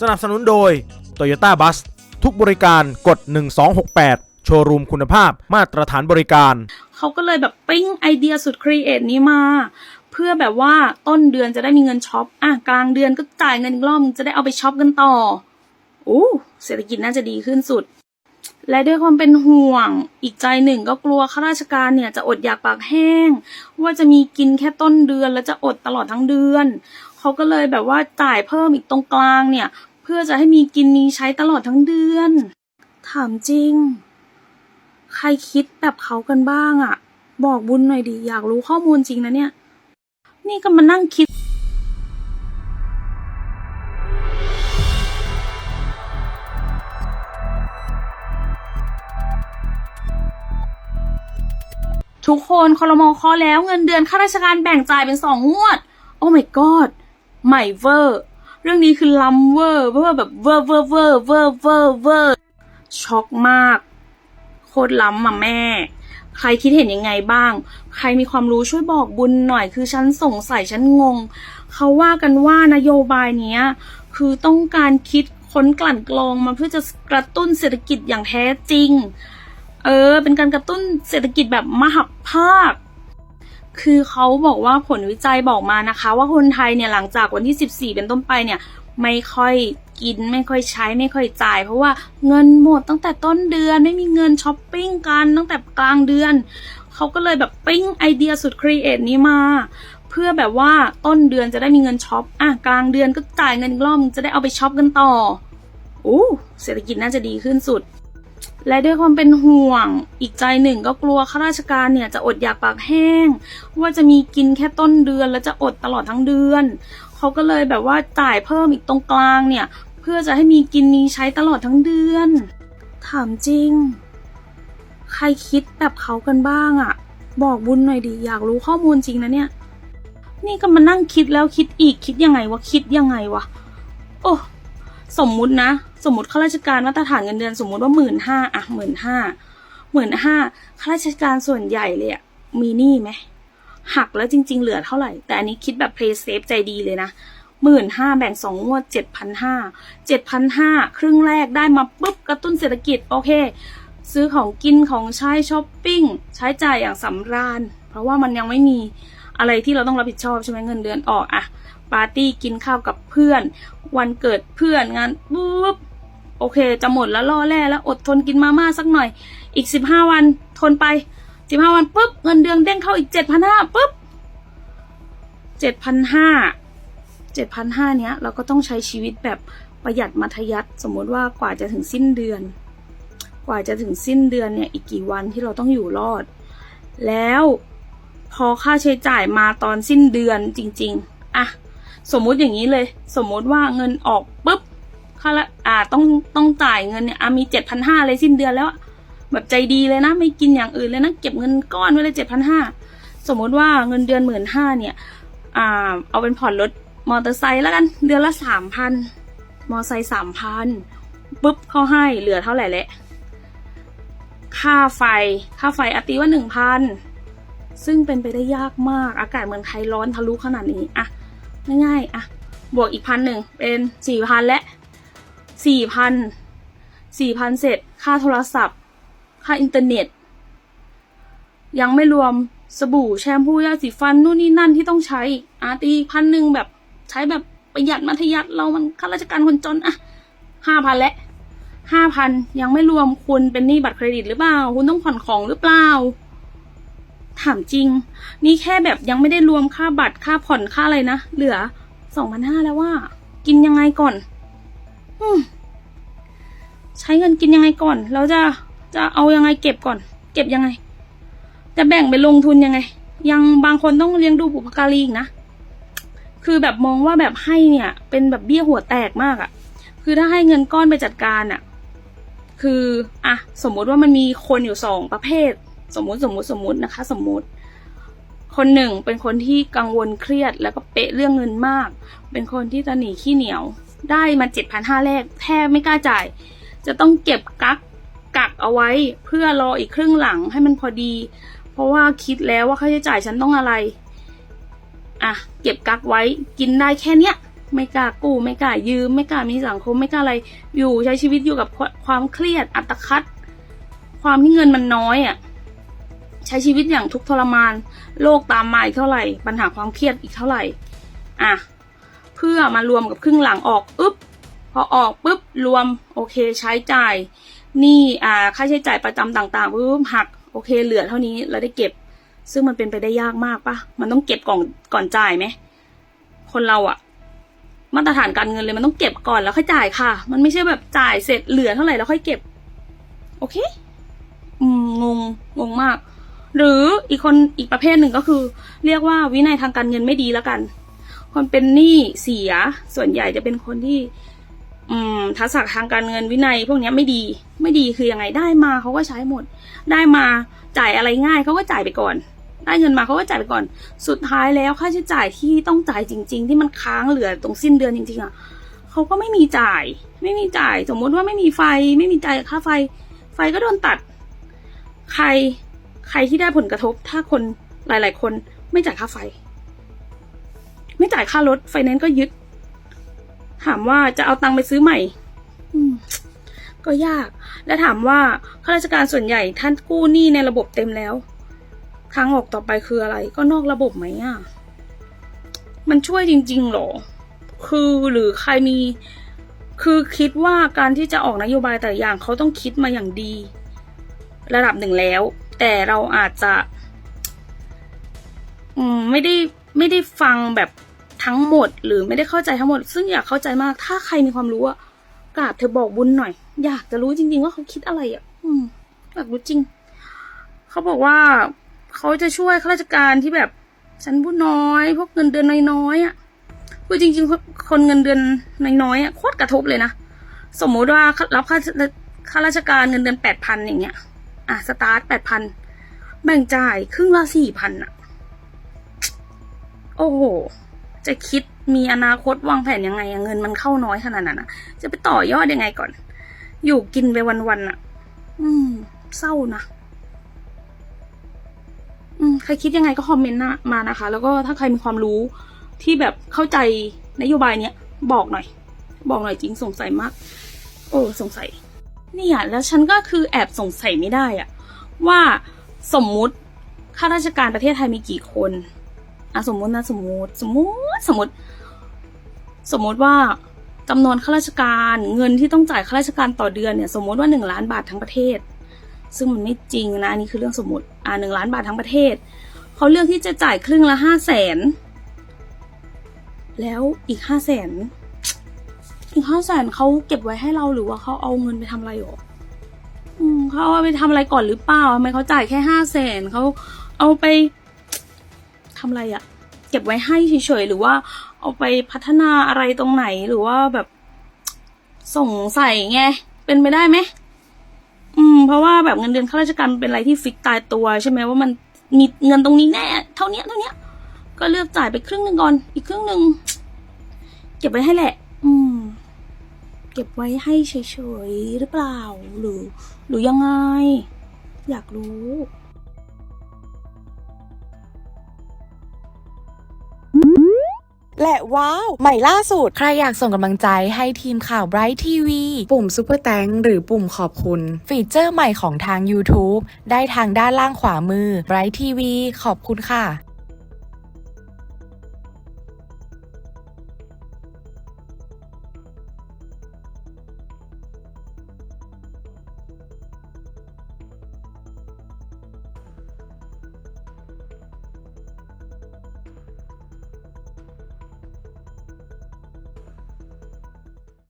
สนับสนุนโดย Toyota Bus ทุกบริการกด 1268 โชว์รูมคุณภาพมาตรฐานบริการ เขาก็เลยแบบปิ้งไอเดียสุดครีเอทนี้มา เพื่อแบบว่าต้นเดือนจะได้มีเงินช็อป อะ กลางเดือนก็จ่ายเงินอีกรอบนึงจะได้เอาไปช็อปกันต่ออู้เศรษฐกิจน่าจะดีขึ้นสุด และด้วยความเป็นห่วง อีกใจหนึ่งก็กลัวข้าราชการเนี่ยจะอดอยากปากแห้ง ว่าจะมีกินแค่ต้นเดือนแล้วจะอดตลอดทั้งเดือนเขาก็เลยแบบว่าจ่ายเพิ่มอีกตรงกลางเนี่ย เพื่อจะให้มีกินมีใช้ตลอดทั้งเดือน ถามจริง ใครคิดแบบเขากันบ้างอะบอกบุญหน่อยดิอยากรู้ข้อมูลจริงนะเนี่ย นี่ก็มานั่งคิดทุกคนคอรมอคอแล้วเงินเดือนข้าราชการแบ่งจ่ายเป็นสองงวด โอ้ my god ใหม่เวอร์ เรื่องนี้คือล้ำเวอร์เวอร์แบบเวอร์เวอร์เวอร์เวอร์เวอร์เวอร์ช็อกมาก โคตรล้ำอะแม่ ใครคิดเห็นยังไงบ้าง ใครมีความรู้ช่วยบอกบุญหน่อย คือฉันสงสัยฉันงง เขาว่ากันว่านโยบายเนี้ย คือต้องการคิดค้นกลั่นกรองมาเพื่อจะกระตุ้นเศรษฐกิจอย่างแท้จริง เออ เป็นการกระตุ้นเศรษฐกิจแบบมหัภาค คือเขาบอกว่าผลวิจัยบอกมานะคะ ว่าคนไทยเนี่ยหลังจากวันที่ 14 เป็นต้นไปเนี่ยไม่ค่อยกินไม่ค่อยใช้ไม่ค่อยจ่าย เพราะว่าเงินหมดตั้งแต่ต้นเดือนไม่มีเงินช้อปปิ้งกันตั้งแต่กลางเดือนเขาก็เลยแบบปิ้งไอเดียสุดครีเอทนี้มา เพื่อแบบว่าต้นเดือนจะได้มีเงินช็อปอะกลางเดือนก็จ่ายเงินอีกรอบนึงจะได้เอาไปช็อปกันต่ออู้เศรษฐกิจน่าจะดีขึ้นสุด และด้วยความเป็นห่วง อีกใจหนึ่งก็กลัวข้าราชการเนี่ยจะอดอยากปากแห้ง ว่าจะมีกินแค่ต้นเดือนแล้วจะอดตลอดทั้งเดือน เขาก็เลยแบบว่าจ่ายเพิ่มอีกตรงกลางเนี่ย เพื่อจะให้มีกินมีใช้ตลอดทั้งเดือน ถามจริง ใครคิดแบบเขากันบ้างอะบอกบุญหน่อยดิอยากรู้ข้อมูลจริงนะเนี่ย นี่ก็มานั่งคิดแล้วคิดอีกคิดยังไงวะคิดยังไงวะโอ้สมมุตินะสมมติข้าราชการมาตรฐานเงินเดือนสมมติว่าหมื่นห้าอะหมื่นห้าหมื่นห้าข้าราชการส่วนใหญ่เลยอะมีหนี้ไหมหักแล้วจริง ๆ เหลือเท่าไหร่ แต่อันนี้คิดแบบ play safe ใจดีเลยนะหมื่นห้าแบ่งสองงวดเจ็ดพันห้าเจ็ดพันห้าครึ่งแรกได้มาปุ๊บกระตุ้นเศรษฐกิจ โอเค ซื้อของกินของใช้ช้อปปิ้ง ใช้จ่ายอย่างสำราญ เพราะว่ามันยังไม่มีอะไรที่เราต้องรับผิดชอบใช่ไหมเงินเดือนออกอะปาร์ตี้กินข้าวกับเพื่อน วันเกิดเพื่อนงานปุ๊บโอเค จะหมดแล้วล่อแร่แล้วอดทนกินมาม่าสักหน่อย อีกสิบห้าวันทนไปสิบห้าวันปุ๊บเงินเดือนเด้งเข้าอีกเจ็ดพันห้าปุ๊บเจ็ดพันห้าเจ็ดพันห้าเนี้ย เราก็ต้องใช้ชีวิตแบบประหยัดมัธยัติสมมติว่ากว่าจะถึงสิ้นเดือน กว่าจะถึงสิ้นเดือนเนี่ยอีกกี่วันที่เราต้องอยู่รอด แล้วพอค่าใช้จ่ายมาตอนสิ้นเดือนจริง ๆ อะ สมมุติอย่างนี้เลย สมมุติว่าเงินออกปุ๊บค่าละอ่าต้องต้องจ่ายเงินเนี่ยอะมีเจ็ดพันห้าเลยสิ้นเดือนแล้ว แบบใจดีเลยนะ ไม่กินอย่างอื่นเลยนะ เก็บเงินก้อนไว้เลยเจ็ดพันห้าสมมุติว่าเงินเดือนหมื่นห้าเนี่ย อ่า เอาเป็นผ่อนรถมอเตอร์ไซค์แล้วกัน เดือนละสามพันมอไซค์สามพันปุ๊บเขาให้เหลือเท่าไหร่แหละ ค่าไฟ ค่าไฟอติว่าหนึ่งพันซึ่งเป็นไปได้ยากมาก อากาศเมืองไทยร้อนทะลุขนาดนี้อะ ง่ายๆอะบวกอีกพันหนึ่งเป็นสี่พันและสี่พันสี่พันเสร็จ ค่าโทรศัพท์ ค่าอินเทอร์เน็ต ยังไม่รวมสบู่แชมพูยาสีฟันนู่นนี่นั่นที่ต้องใช้อีกอะตีพันหนึ่งแบบใช้แบบประหยัดมัธยัติเรามันข้าราชการคนจนอะห้าพันและห้าพันยังไม่รวมคุณเป็นหนี้บัตรเครดิตหรือเปล่า คุณต้องผ่อนของหรือเปล่าามจริง นี่แค่แบบยังไม่ได้รวมค่าบัตรค่าผ่อนค่าอะไรนะ เหลือสองพันห้าแล้วว่า กินยังไงก่อนอืมใช้เงินกินยังไงก่อนแล้วจะจะเอายังไงเก็บก่อน เก็บยังไง จะแบ่งไปลงทุนยังไง ยังบางคนต้องเลี้ยงดูบุพการีอีกนะ คือแบบมองว่าแบบให้เนี่ย เป็นแบบเบี้ยหัวแตกมากอะ่ะ คือถ้าให้เงินก้อนไปจัดการอะ่ะ คือ อะ สมมติว่ามันมีคนอยู่สองประเภท สมมุติสมมุติสมมุตินะคะ สมมุติ คนหนึ่งเป็นคนที่กังวลเครียดแล้วก็เป๊ะเรื่องเงินมาก เป็นคนที่ตะหนีขี้เหนียว ได้มาเจ็ดพันห้าแรกแทบไม่กล้าจ่าย จะต้องเก็บกักกักเอาไว้เพื่อรออีกครึ่งหลังให้มันพอดี เพราะว่าคิดแล้วว่าค่าใช้จ่ายฉันต้องอะไร อะ เก็บกักไว้กินได้แค่เนี้ยไม่กล้ากู้ไม่กล้ายืม ไม่กล้ามีสังคมไม่กล้าอะไร อยู่ใช้ชีวิตอยู่กับควความเครียดอัตคัด ความที่เงินมันน้อยอะ่ะ ใช้ชีวิตอย่างทุกทรมาน โลกตามมาอีกเท่าไหร่ ปัญหาความเครียดอีกเท่าไหร่ อะ เพื่อมารวมกับครึ่งหลังออกอึ๊บ พอออกปุ๊บรวมโอเคใช้จ่ายนี่อ่าค่าใช้จ่ายประจำต่างๆปุ๊บหักโอเคเหลือเท่านี้เราได้เก็บ ซึ่งมันเป็นไปได้ยากมากปะมันต้องเก็บก่อนก่อนจ่ายไหมคนเราอะมาตรฐานการเงินเลยมันต้องเก็บก่อนแล้วค่อยจ่ายค่ะ มันไม่ใช่แบบจ่ายเสร็จเหลือเท่าไหร่แล้วค่อยเก็บ โอเค อืมงงงงมาก หรืออีกคนอีกประเภทหนึ่งก็คือ เรียกว่าวินัยทางการเงินไม่ดีแล้วกัน คนเป็นหนี้เสียส่วนใหญ่จะเป็นคนที่ อืมทักษะทางการเงินวินัย พวกนี้ไม่ดี ไม่ดีคือยังไงได้มาเขาก็ใช้หมด ได้มาจ่ายอะไรง่ายเขาก็จ่ายไปก่อน ได้เงินมาเขาก็จ่ายไปก่อน สุดท้ายแล้วค่าใช้จ่ายที่ต้องจ่ายจริง ๆ ที่มันค้างเหลือตรงสิ้นเดือนจริง ๆอะเขาก็ไม่มีจ่าย ไม่มีจ่าย สมมุติว่าไม่มีไฟ ไม่มีจ่ายค่าไฟ ไฟก็โดนตัด ใคร ใครที่ได้ผลกระทบถ้าคนหลาย ๆ คนไม่จ่ายค่าไฟ ไม่จ่ายค่ารถไฟแนนซ์ก็ยึด ถามว่าจะเอาตังค์ไปซื้อใหม่ก็ยาก และถามว่าข้าราชการส่วนใหญ่ท่านกู้หนี้ในระบบเต็มแล้วทางออกต่อไปคืออะไร ก็นอกระบบไหมอะ มันช่วยจริง ๆหรอ คือหรือใครมี คือคิดว่าการที่จะออกนโยบายแต่อย่างเขาต้องคิดมาอย่างดี ระดับหนึ่งแล้ว แต่เราอาจจะอืมไม่ได้ไม่ได้ฟังแบบทั้งหมด หรือไม่ได้เข้าใจทั้งหมด ซึ่งอยากเข้าใจมาก ถ้าใครมีความรู้อะกราบเธอบอกบุญหน่อย อยากจะรู้จริง ๆ ว่าเขาคิดอะไรอะอืมอยากรู้จริง เขาบอกว่าเขาจะช่วยข้าราชการที่แบบชั้นผู้น้อย พวกเงินเดือนน้อยๆอะคือจริง ๆ คนเงินเดือนน้อยๆอะโคตรกระทบเลยนะสมมุติว่ารับค่าข้าราชการเงินเดือนแปดพันอย่างเงี้ย อะสตาร์ทแปดพันแบ่งจ่ายครึ่งละสี่พันอะโอ้โห จะคิดมีอนาคตวางแผนยังไงเงินมันเข้าน้อยขนาดนั้นอะจะไปต่อยอดยังไงก่อน อยู่กินไปวันๆอะอืม เศร้านะอืมใครคิดยังไงก็คอมเมนต์มานะคะ แล้วก็ถ้าใครมีความรู้ที่แบบเข้าใจนโยบายเนี้ยบอกหน่อย บอกหน่อยจริงสงสัยมาก โอ้สงสัย เนี่ยแล้วฉันก็คือแอบสงสัยไม่ได้อะว่าสมมุติข้าราชการประเทศไทยมีกี่คนอะสมมุตินะสมมุติ สมมุติสมมติ สมมติว่าจำนวนข้าราชการเงินที่ต้องจ่ายข้าราชการต่อเดือนเนี่ย สมมติว่าหนึ่งล้านบาททั้งประเทศ ซึ่งมันไม่จริงนะอันนี้คือเรื่องสมมติอ่าหนึ่งล้านบาททั้งประเทศเขาเลือกที่จะจ่ายครึ่งละห้าแสนแล้วอีกห้าแสน อีกห้าแสนเขาเก็บไว้ให้เราหรือว่าเขาเอาเงินไปทำอะไรหรอเขาเอาไปทำอะไรก่อนหรือเปล่าทำไมเขาจ่ายแค่ห้าแสนเขาเอาไปทำอะไรอะเก็บไว้ให้เฉยๆหรือว่า เอาไปพัฒนาอะไรตรงไหนหรือว่าแบบสงใส่ไงเป็นไปได้ไหมอืม เพราะว่าแบบเงินเดือนข้าราชการเป็นอะไรที่ฟิกตายตัวใช่ไหมว่ามันมีเงินตรงนี้แน่ เท่านี้เท่านี้ก็เลือกจ่ายไปครึ่งหนึ่งก่อนอีกครึ่งหนึ่งเก็บไว้ให้แหละ เก็บไว้ให้เฉยๆหรือเปล่า หรือ หรือยังไง อยากรู้ และว้าว ใหม่ล่าสุด ใครอยากส่งกำลังใจให้ทีมข่าว Bright TV ปุ่ม Super t h a n k หรือปุ่มขอบคุณ ฟีเจอร์ใหม่ของทาง YouTube ได้ทางด้านล่างขวามือ Bright TV ขอบคุณค่ะ